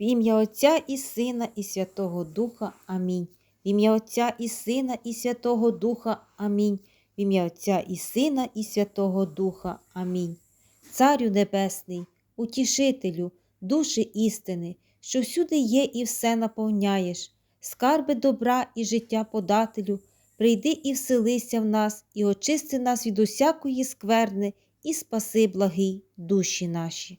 В ім'я Отця і Сина, і Святого Духа. Амінь. В ім'я Отця і Сина, і Святого Духа. Амінь. В ім'я Отця і Сина, і Святого Духа. Амінь. Царю Небесний, утішителю, душі істини, що всюди є і все наповняєш, скарби добра і життя подателю, прийди і вселися в нас, і очисти нас від усякої скверни, і спаси благий душі наші.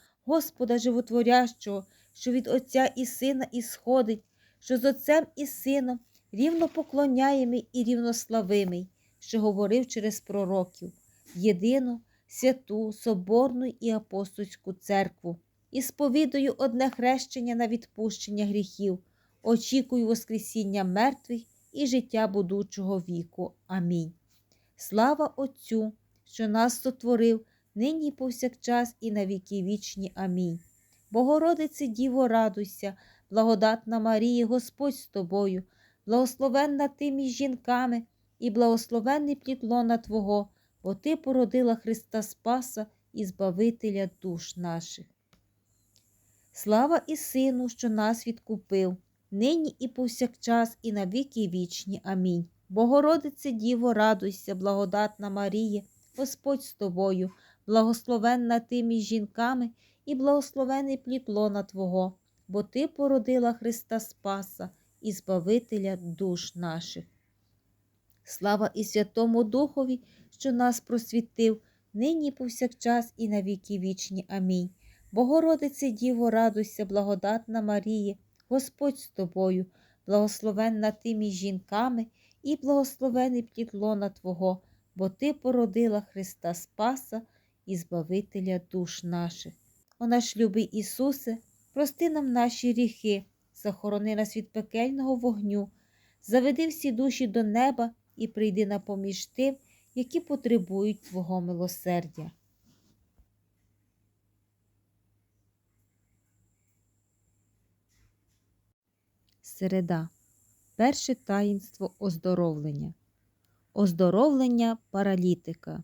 Господа Животворящого, що від Отця і Сина ісходить, що з Отцем і Сином рівно поклоняємий і рівнославимий, що говорив через пророків, єдину, святу, соборну і апостольську церкву, і сповідую одне хрещення на відпущення гріхів, очікую Воскресіння мертвих і життя будучого віку. Амінь. Слава Отцю, що нас сотворив, нині і повсякчас, і на віки вічні. Амінь. Богородице Діво, радуйся, благодатна Марія, Господь з тобою, благословенна ти між жінками, і благословенний плід лона Твого, бо Ти породила Христа Спаса і Збавителя душ наших. Слава і Сину, що нас відкупив, нині і повсякчас, і на віки вічні. Амінь. Богородице Діво, радуйся, благодатна Марія, Господь з тобою, благословенна ти між жінками, і благословений плід лона Твого, бо Ти породила Христа Спаса і Збавителя душ наших. Слава і Святому Духові, що нас просвітив, нині повсякчас, і на віки вічні. Амінь. Богородице Діво, радуйся, благодатна Марія, Господь з тобою, благословенна ти між жінками, і благословений плід лона Твого, бо Ти породила Христа Спаса і Збавителя душ наших. О наш любий Ісусе, прости нам наші гріхи, захорони нас від пекельного вогню, заведи всі душі до неба і прийди на поміж тим, які потребують Твого милосердя. Середа. Перше таїнство оздоровлення. Оздоровлення паралітика.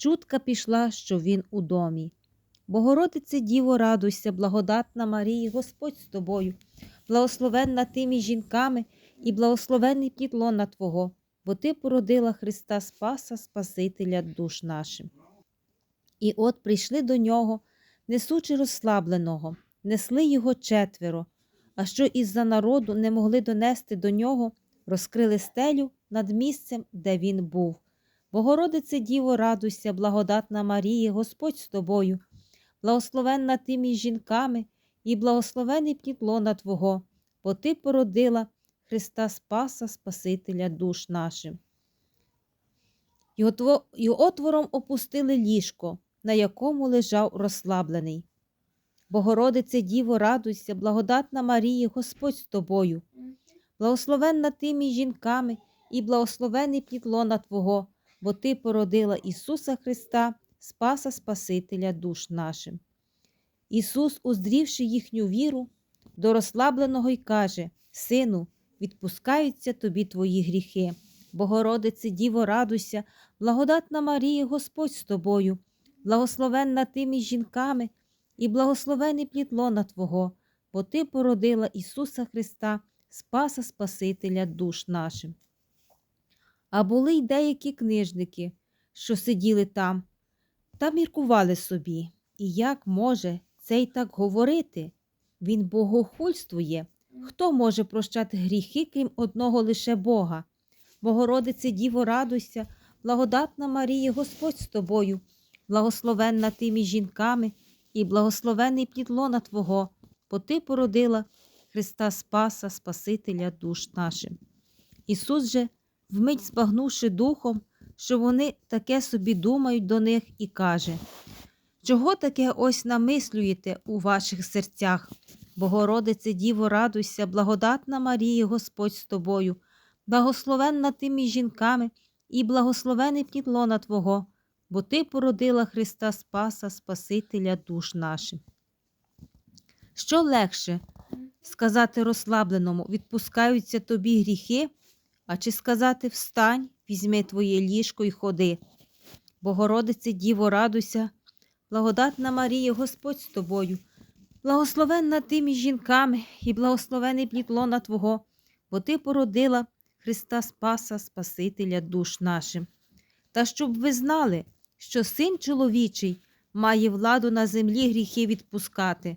чутка пішла, що Він у домі. Богородице Діво, радуйся, благодатна Марія, Господь з тобою, благословенна ти між жінками і благословенний плід лона Твого, бо Ти породила Христа Спаса, Спасителя душ нашим. І от прийшли до нього, несучи розслабленого, несли його четверо, а що із-за народу не могли донести до нього, розкрили стелю над місцем, де він був. Богородице Діво, радуйся, благодатна Марія, Господь з тобою, благословенна ти між жінками і благословений плід Твого, бо Ти породила Христа Спаса, Спасителя душ нашим. І отвором опустили ліжко, на якому лежав розслаблений. Богородице Діво, радуйся, благодатна Марія, Господь з тобою, благословенна ти між жінками і благословений плід Твого, бо Ти породила Ісуса Христа, Спаса Спасителя душ нашим. Ісус, уздрівши їхню віру, до розслабленого й каже Сину, відпускаються тобі твої гріхи. Богородице, Діво, радуйся, благодатна Марія, Господь з тобою, благословенна ти між жінками, і благословений плід лона Твого, бо Ти породила Ісуса Христа, Спаса Спасителя душ нашим. А були й деякі книжники, що сиділи там, та міркували собі, і як може цей так говорити? Він богохульствує. Хто може прощати гріхи, крім одного лише Бога? Богородице, Діво, радуйся, благодатна Марія, Господь з тобою, благословенна ти між жінками, і благословений плід лона Твого, бо Ти породила Христа Спаса, Спасителя душ нашим. Ісус же, вмить збагнувши духом, що вони таке собі думають до них, і каже Чого таке ось намислюєте у ваших серцях? Богородице, Діво, радуйся, благодатна Марія, Господь з тобою, благословенна ти між жінками, і благословений плід лона Твого, бо Ти породила Христа Спаса, Спасителя душ наших. Що легше сказати розслабленому, відпускаються тобі гріхи, а чи сказати встань, візьми твоє ліжко і ходи. Богородице, Діво, радуйся, благодатна Марія, Господь з тобою, благословенна ти між жінками і благословений плід лона Твого, бо Ти породила Христа Спаса, Спасителя душ нашим. Та щоб ви знали, що син чоловічий має владу на землі гріхи відпускати.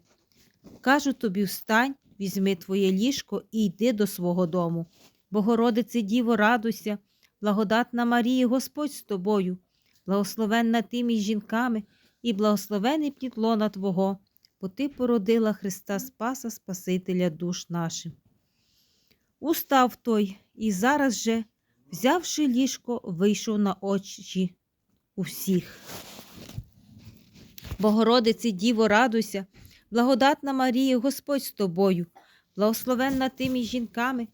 Кажу тобі, встань, візьми твоє ліжко і йди до свого дому. Богородице, Діво, радуйся, благодатна Марія, Господь з тобою, благословенна ти між жінками і благословений плід Твого, бо Ти породила Христа Спаса, Спасителя душ наших. Устав той і зараз же, взявши ліжко, вийшов на очі усіх. Богородице, Діво, радуйся, благодатна Марія, Господь з тобою, благословенна ти між жінками,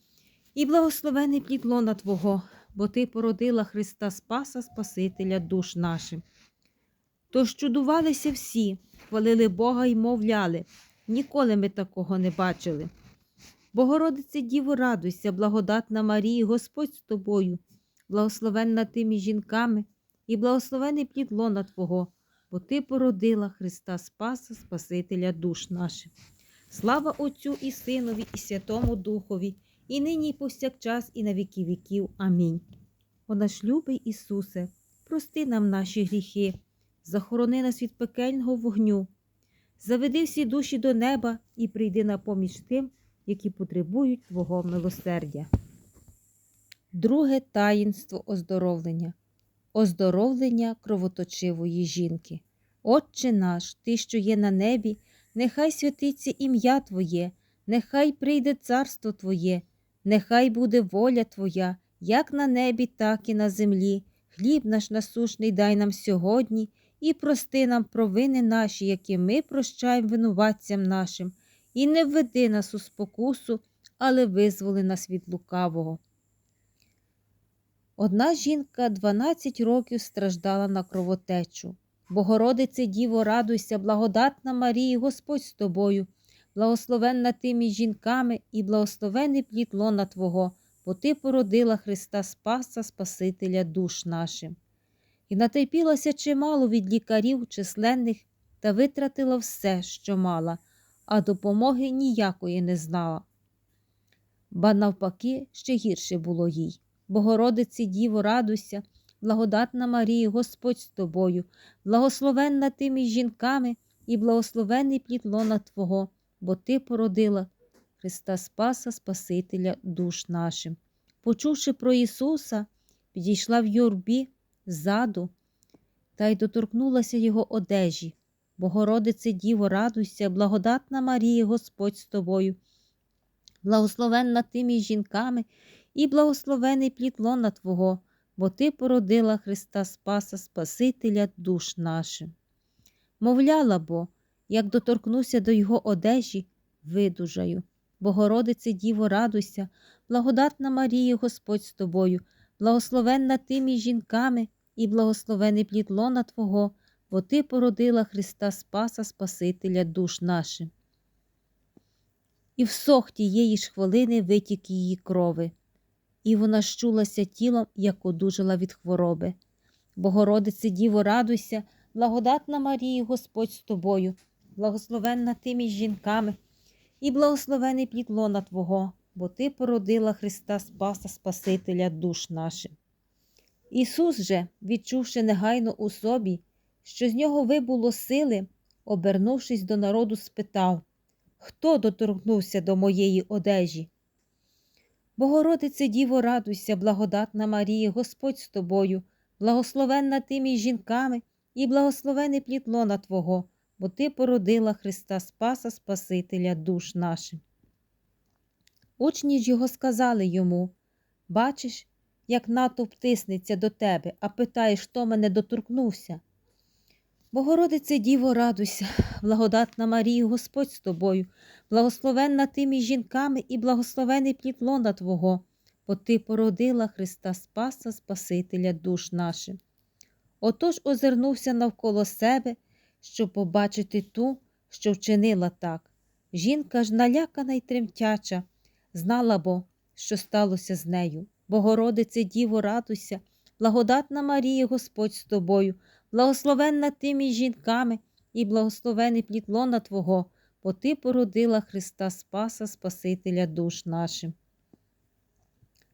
і благословений плід лона Твого, бо Ти породила Христа Спаса, Спасителя душ нашим. Тож чудувалися всі, хвалили Бога й мовляли, ніколи ми такого не бачили. Богородице, Діво, радуйся, благодатна Марія, Господь з тобою, благословенна ти між жінками, і благословений плід лона Твого, бо Ти породила Христа Спаса, Спасителя душ наших. Слава Отцю і Синові, і Святому Духові, і нині, і повсякчас, і на віки віків. Амінь. О наш любий Ісусе, прости нам наші гріхи, захорони нас від пекельного вогню, заведи всі душі до неба і прийди на поміч тим, які потребують Твого милосердя. Друге таїнство оздоровлення. Оздоровлення кровоточивої жінки. Отче наш, Ти, що є на небі, нехай святиться ім'я Твоє, нехай прийде царство Твоє, нехай буде воля Твоя, як на небі, так і на землі. Хліб наш насушний дай нам сьогодні і прости нам провини наші, які ми прощаємо винуватцям нашим, і не введи нас у спокусу, але визволи нас від лукавого. Одна жінка 12 років страждала на кровотечу. Богородице Діво, радуйся, благодатна Марія, Господь з тобою, благословенна ти між жінками і благословений плід лона Твого, бо Ти породила Христа Спаса, Спасителя душ нашим. І натерпілася чимало від лікарів численних та витратила все, що мала, а допомоги ніякої не знала. Ба навпаки, ще гірше було їй. Богородиці, Діво, радуйся, благодатна Марія, Господь з тобою, благословенна ти між жінками і благословений плід лона Твого, бо Ти породила Христа Спаса, Спасителя душ нашим. Почувши про Ісуса, підійшла в юрбі ззаду та й доторкнулася Його одежі. Богородице, Діво, радуйся, благодатна Марія, Господь з тобою, благословенна ти між жінками і благословений плід лона Твого, бо Ти породила Христа Спаса, Спасителя душ нашим. Мовляла бо, як доторкнуся до Його одежі, видужаю. Богородице, Діво, радуйся, благодатна Марія, Господь з тобою, благословенна ти між жінками і благословений плід лона Твого, бо Ти породила Христа Спаса, Спасителя душ нашим. і всох тієї ж хвилини витік її крови, і вона щулася тілом, як одужала від хвороби. Богородице Діво, радуйся, благодатна Марія, Господь з тобою, благословенна ти між жінками, і благословений плід лона Твого, бо Ти породила Христа Спаса Спасителя душ наших. Ісус же, відчувши негайно у собі, що з нього вибуло сили, обернувшись до народу, спитав Хто доторкнувся до моєї одежі? Богородице Діво, радуйся, благодатна Марія, Господь з тобою, благословенна ти між жінками, і благословений плід лона Твого, бо Ти породила Христа Спаса Спасителя душ наших. Учні ж його сказали йому Бачиш, як натовп тиснеться до тебе, а питаєш, хто мене доторкнувся. Богородице Діво, радуйся, благодатна Марія, Господь з тобою, благословенна ти між жінками і благословений плід лона Твого, бо Ти породила Христа Спаса, Спасителя душ наших. Отож озирнувся навколо себе, щоб побачити ту, що вчинила так. Жінка ж налякана й тремтяча, знала бо, що сталося з нею. Богородице Діво, радуйся, благодатна Марія, Господь з тобою, благословенна ти між жінками і благословений плід лона Твого, бо Ти породила Христа Спаса, Спасителя душ нашим.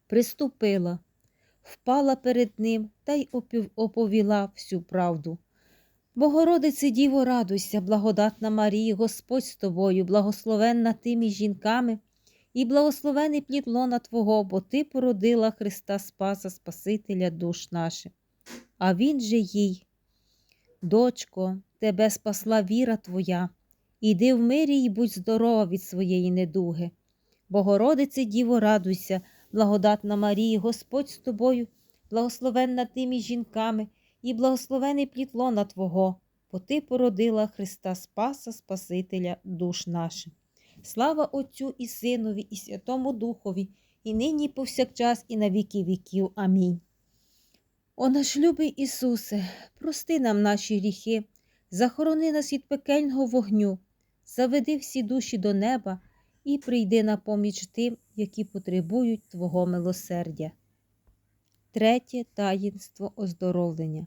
Приступила, впала перед Ним та й оповіла всю правду. Богородице Діво, радуйся, благодатна Марія, Господь з тобою, благословенна ти між жінками, і благословений плід лона Твого, бо Ти породила Христа Спаса, Спасителя душ наших. А Він же їй, дочко, тебе спасла віра Твоя, іди в мирі й будь здорова від своєї недуги. Богородице Діво, радуйся, благодатна Марія, Господь з тобою, благословенна ти між жінками, і благословений плід лона Твого, бо Ти породила Христа Спаса, Спасителя душ наших. Слава Отцю і Синові, і Святому Духові, і нині, і повсякчас, і на віки віків. Амінь. О наш любий Ісусе, прости нам наші гріхи, захорони нас від пекельного вогню, заведи всі душі до неба і прийди на поміч тим, які потребують Твого милосердя. Третє таїнство оздоровлення.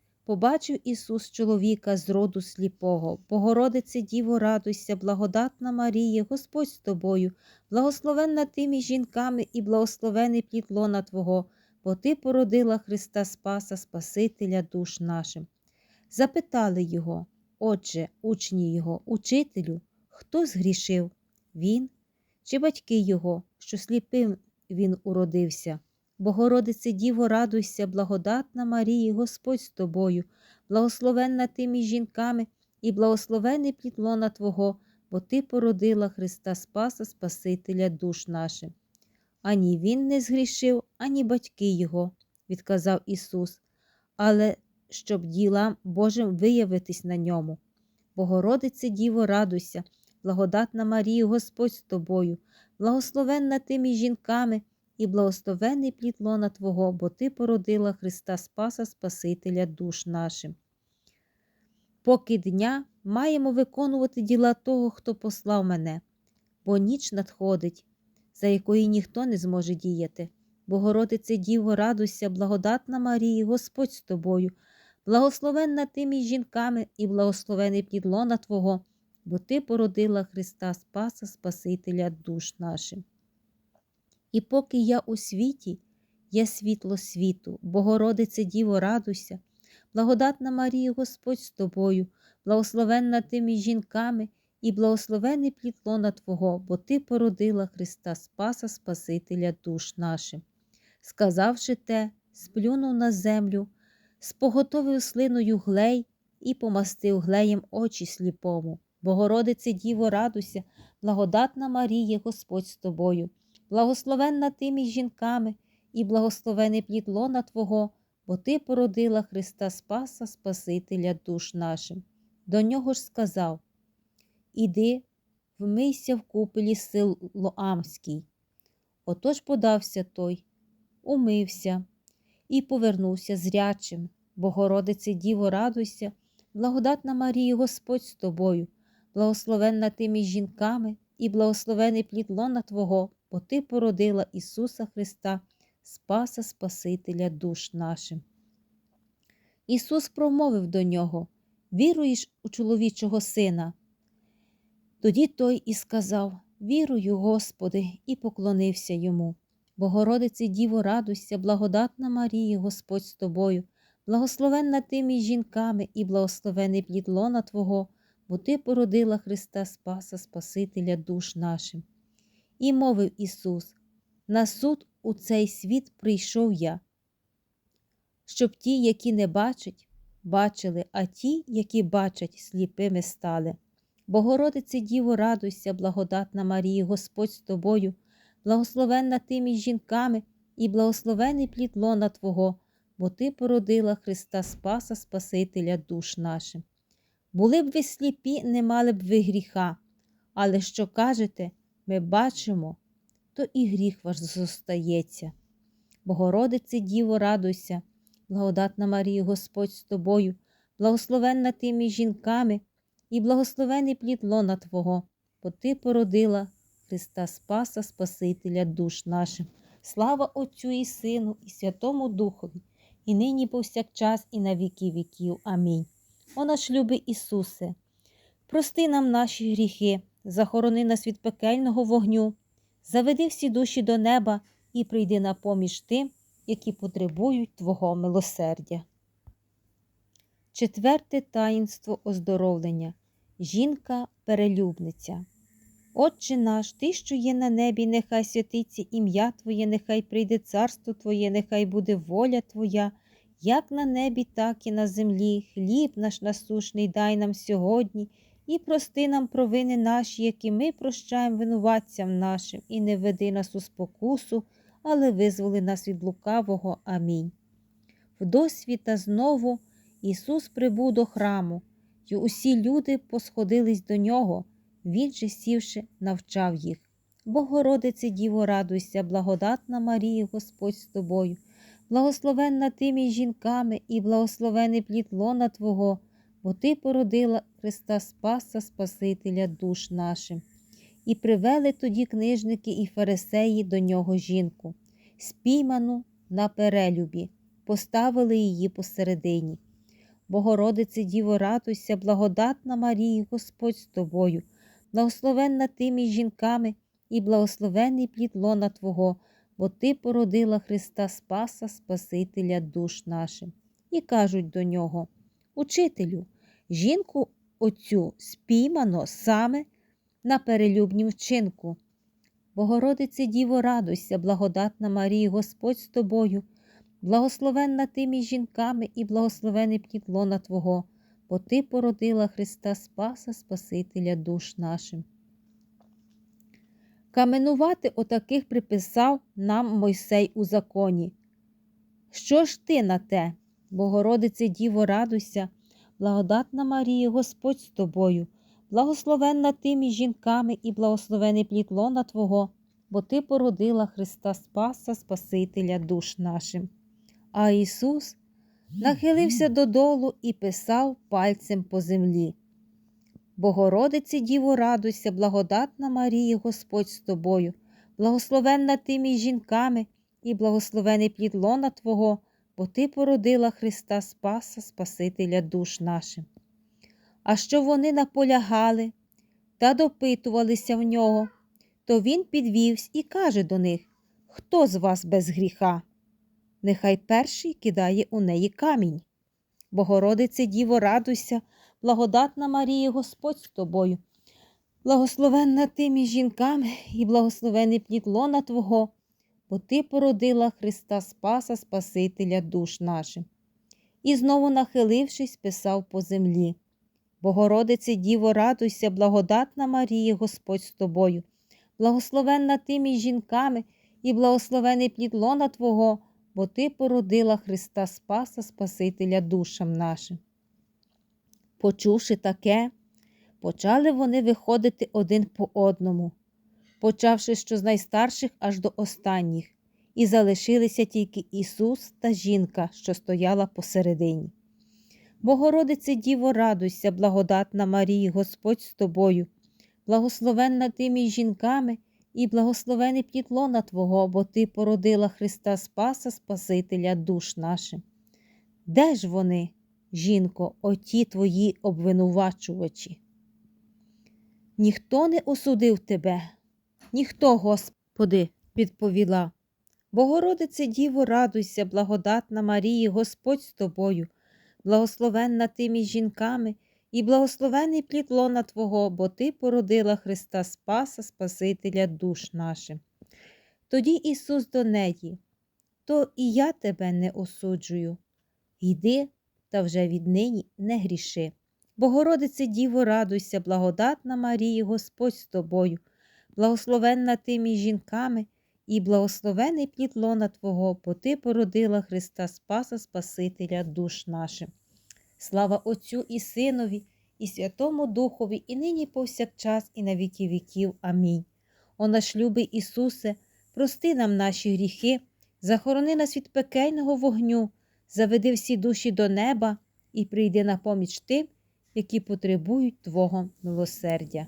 побачив Ісус чоловіка з роду сліпого. Богородице Діво, радуйся, благодатна Марія, Господь з тобою, благословенна ти між жінками і благословений плід лона Твого, бо Ти породила Христа Спаса, Спасителя душ нашим. Запитали його, Отже, учні його, учителю, хто згрішив? Він чи батьки його, що сліпим він уродився? Богородице Діво, радуйся, благодатна Марія, Господь з тобою, благословенна ти між жінками і благословений плід лона Твого, бо Ти породила Христа Спаса, Спасителя душ наших. Ані він не згрішив, ані батьки його, відказав Ісус, але щоб ділам Божим виявитись на ньому. Богородице Діво, радуйся, благодатна Марія, Господь з тобою, благословенна ти між жінками і благословений плід лона Твого, бо Ти породила Христа Спаса, Спасителя душ нашим. Поки дня маємо виконувати діла того, хто послав мене, бо ніч надходить, за якої ніхто не зможе діяти. Богородице Діво, радуйся, благодатна Марія, Господь з тобою, благословенна ти між жінками і благословений плід лона Твого, бо Ти породила Христа Спаса, Спасителя душ нашим. І поки я у світі, є світло світу, Богородице Діво, радуйся, благодатна Марія, Господь з тобою, благословенна ти між жінками і благословений плід лона Твого, бо Ти породила Христа Спаса, Спасителя душ нашим. Сказавши те, сплюнув на землю, споготовив слиною глей і помастив глеєм очі сліпому. Богородице Діво, радуйся, благодатна Марія, Господь з тобою, благословенна ти між жінками, і благословений плід лона Твого, бо Ти породила Христа Спаса, Спасителя душ нашим. До нього ж сказав Іди, вмийся в купелі Силоамській. Отож подався той, умився і повернувся зрячим. Богородице Діво, радуйся, благодатна Марія, Господь з тобою, благословенна ти між жінками і благословений плід лона Твого, бо Ти породила Ісуса Христа, Спаса Спасителя душ нашим. Ісус промовив до нього Віруєш у чоловічого сина? Тоді той і сказав Вірую, Господи, і поклонився йому. Богородице Діво, радуйся, благодатна Марія, Господь з тобою, благословенна ти між жінками і благословений плід лона Твого, бо Ти породила Христа Спаса, Спасителя душ нашим. І мовив Ісус: На суд у цей світ прийшов я, щоб ті, які не бачать, бачили, а ті, які бачать, сліпими стали. Богородице Діво, радуйся, благодатна Марія, Господь з тобою, благословенна ти між жінками і благословений плід лона Твого, бо Ти породила Христа Спаса, Спасителя душ нашим. Були б ви сліпі, не мали б ви гріха, але що кажете, ми бачимо, то і гріх ваш зостається. Богородице Діво, радуйся, благодатна Марія, Господь з тобою, благословенна ти між жінками і благословений плід лона Твого, бо Ти породила Христа Спаса, Спасителя душ нашим. Слава Отцю і Сину, і Святому Духові, і нині повсякчас, і на віки віків. Амінь. О наш любий Ісусе, прости нам наші гріхи, захорони нас від пекельного вогню, заведи всі душі до неба і прийди на поміж тим, які потребують Твого милосердя. Четверте таїнство оздоровлення. Жінка-перелюбниця. Отче наш, Ти, що є на небі, нехай святиться ім'я Твоє, нехай прийде царство Твоє, нехай буде воля Твоя, як на небі, так і на землі. Хліб наш насушний дай нам сьогодні і прости нам провини наші, які ми прощаємо винуватцям нашим, і не веди нас у спокусу, але визволи нас від лукавого. Амінь. В досвіта знову Ісус прибув до храму, і усі люди посходились до нього. Він же, сівши, навчав їх. Богородице Діво, радуйся, благодатна Марія, Господь з тобою, благословенна ти між жінками і благословений плід лона Твого, бо Ти породила Христа Спаса, Спасителя душ нашим. І привели тоді книжники і фарисеї до нього жінку, спійману на перелюбі, поставили її посередині. Богородице Діво, радуйся, благодатна Марія, Господь з тобою, благословенна ти між жінками і благословений плід лона Твого, бо Ти породила Христа Спаса, Спасителя душ нашим. І кажуть до нього Учителю, жінку оцю спіймано саме на перелюбнім вчинку. Богородице Діво, радуйся, благодатна Марія, Господь з тобою, благословенна ти між жінками і благословений плід лона Твого, бо Ти породила Христа Спаса, Спасителя душ нашим. Каменувати отаких приписав нам Мойсей у законі. Що ж ти на те, Богородице Діво, радуйся, благодатна Марія, Господь з тобою, благословенна ти між жінками і благословений плід лона Твого, бо Ти породила Христа Спаса, Спасителя душ нашим. А Ісус нахилився додолу і писав пальцем по землі. Богородице Діво, радуйся, благодатна Марія, Господь з тобою, благословенна ти між жінками і благословений плід лона Твого, бо Ти породила Христа Спаса, Спасителя душ нашим. А що вони наполягали та допитувалися в нього, то він підвівся і каже до них Хто з вас без гріха? Нехай перший кидає у неї камінь. Богородице Діво, радуйся, благодатна Марія, Господь з тобою, благословенна ти між жінками і благословений плід лона Твого, Ти породила Христа Спаса, Спасителя душ нашим. І знову, нахилившись, писав по землі. Богородице Діво, радуйся, благодатна Марія, Господь з тобою, благословенна ти між жінками, і благословений плід лона Твого, бо Ти породила Христа Спаса, Спасителя душам нашим. Почувши таке, почали вони виходити один по одному, почавши що з найстарших аж до останніх, і залишилися тільки Ісус та жінка, що стояла посередині. Богородице Діво, радуйся, благодатна Марії, Господь з тобою, благословенна ти між жінками і благословений плід лона Твого, бо Ти породила Христа Спаса, Спасителя душ нашим. Де ж вони, жінко, оті твої обвинувачувачі? Ніхто не осудив тебе, ніхто, Господи, відповіла. Богородице Діво, радуйся, благодатна Марії, Господь з тобою, благословенна ти між жінками, і благословений плід лона Твого, бо Ти породила Христа Спаса, Спасителя душ нашим. Тоді Ісус до неї, то і я тебе не осуджую. Йди та вже віднині не гріши. Богородице Діво, радуйся, благодатна Марії, Господь з тобою, благословенна ти між жінками, і благословений плід лона Твого, бо Ти породила Христа Спаса, Спасителя душ нашим. Слава Отцю і Синові, і Святому Духові, і нині повсякчас, і на віки віків. Амінь. О наш любий Ісусе, прости нам наші гріхи, захорони нас від пекельного вогню, заведи всі душі до неба і прийди на поміч тим, які потребують Твого милосердя.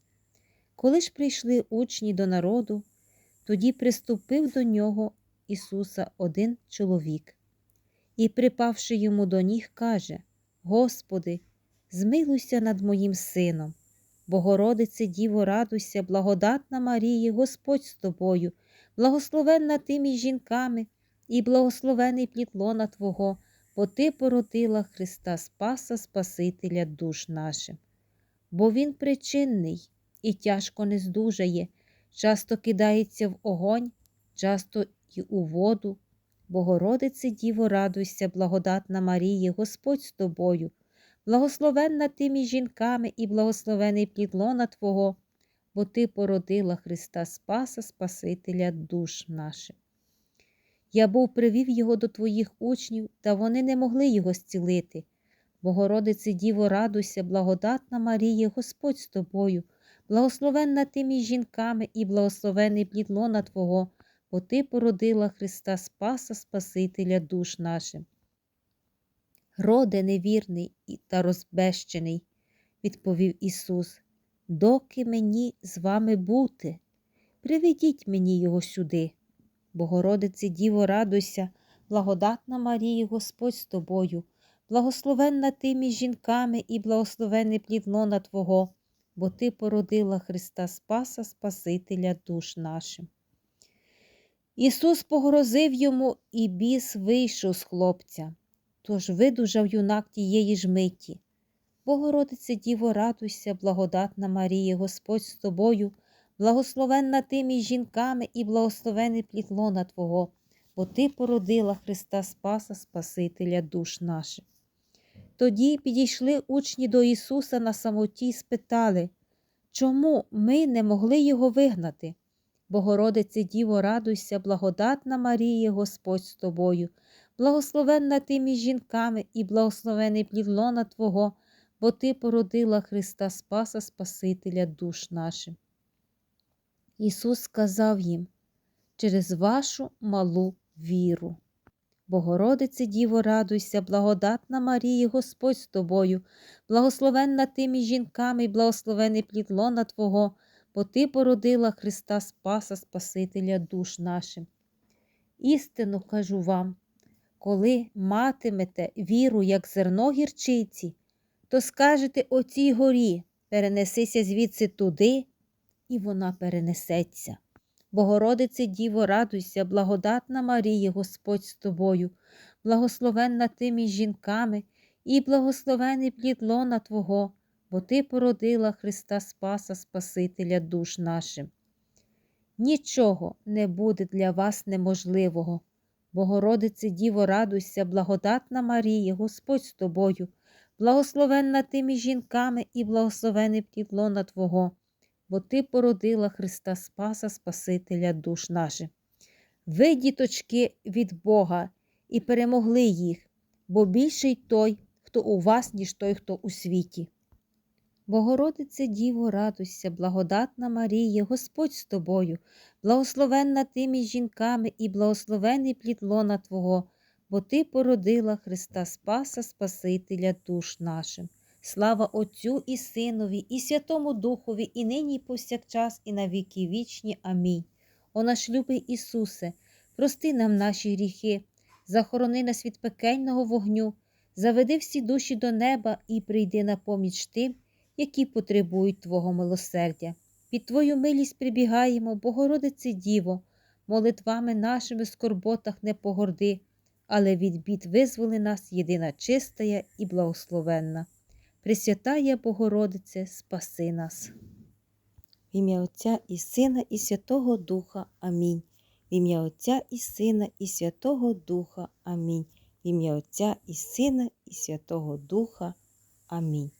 Коли ж прийшли учні до народу, тоді приступив до нього Ісуса один чоловік і, припавши йому до ніг, каже Господи, змилуйся над моїм сином, Богородице Діво, радуйся, благодатна Марії, Господь з тобою, благословенна ти між жінками, і благословений плід лона Твого, бо Ти породила Христа Спаса, Спасителя душ нашим. Бо Він причинний і тяжко не здужає, часто кидається в огонь, часто й у воду. Богородице Діво, радуйся, благодатна Марії, Господь з тобою, благословенна ти між жінками і благословений плід лона Твого, бо Ти породила Христа Спаса, Спасителя душ наших. Я був привів його до твоїх учнів, та вони не могли його зцілити. Богородице Діво, радуйся, благодатна Марія, Господь з тобою, благословенна ти між жінками і благословений плід лона Твого, бо Ти породила Христа Спаса, Спасителя душ нашим. Роде невірний та розбещений, відповів Ісус, доки мені з вами бути, приведіть мені його сюди. Богородице Діво, радуйся, благодатна Марія, Господь з тобою, благословенна ти між жінками і благословений плід лона Твого, бо Ти породила Христа Спаса, Спасителя душ нашим. Ісус погрозив йому, і біс вийшов з хлопця, тож видужав юнак тієї ж миті. Богородице Діво, радуйся, благодатна Марія, Господь з тобою, благословенна ти між жінками і благословений плід лона Твого, бо Ти породила Христа Спаса, Спасителя душ наших. Тоді підійшли учні до Ісуса на самоті й спитали, чому ми не могли його вигнати? Богородице Діво, радуйся, благодатна Марія, Господь з тобою, благословенна ти між жінками і благословений плід лона Твого, бо Ти породила Христа Спаса, Спасителя душ нашим. Ісус сказав їм через вашу малу віру. Богородице Діво, радуйся, благодатна Марія, Господь з тобою, благословенна ти між жінками і благословений плід лона Твого, бо Ти породила Христа Спаса, Спасителя душ нашим. Істину кажу вам, коли матимете віру, як зерно гірчиці, то скажете оцій горі, перенесися звідси туди, і вона перенесеться. Богородице Діво, радуйся, благодатна Марія, Господь з тобою, благословенна ти між жінками, і благословений плід лона Твого, бо Ти породила Христа Спаса, Спасителя душ нашим. Нічого не буде для вас неможливого. Богородице Діво, радуйся, благодатна Марія, Господь з тобою, благословенна ти між жінками і благословений плід лона Твого, бо Ти породила Христа Спаса, Спасителя душ наших. Ви, діточки, від Бога, і перемогли їх, бо більший той, хто у вас, ніж той, хто у світі. Богородице Діво, радуйся, благодатна Марія, Господь з тобою, благословенна ти між жінками і благословений плід лона Твого, бо Ти породила Христа Спаса, Спасителя душ нашим. Слава Отцю і Синові, і Святому Духові, і нині, і повсякчас, і на віки вічні. Амінь. О наш любий Ісусе, прости нам наші гріхи, захорони нас від пекельного вогню, заведи всі душі до неба і прийди на поміч тим, які потребують Твого милосердя. Під Твою милість прибігаємо, Богородице Діво, молитвами нашими в скорботах не погорди, але від бід визволи нас єдина чистая і благословенна. Пресвятая Богородице, спаси нас. В ім'я Отця і Сина, і Святого Духа. Амінь. В ім'я Отця і Сина, і Святого Духа. Амінь. В ім'я Отця і Сина, і Святого Духа. Амінь.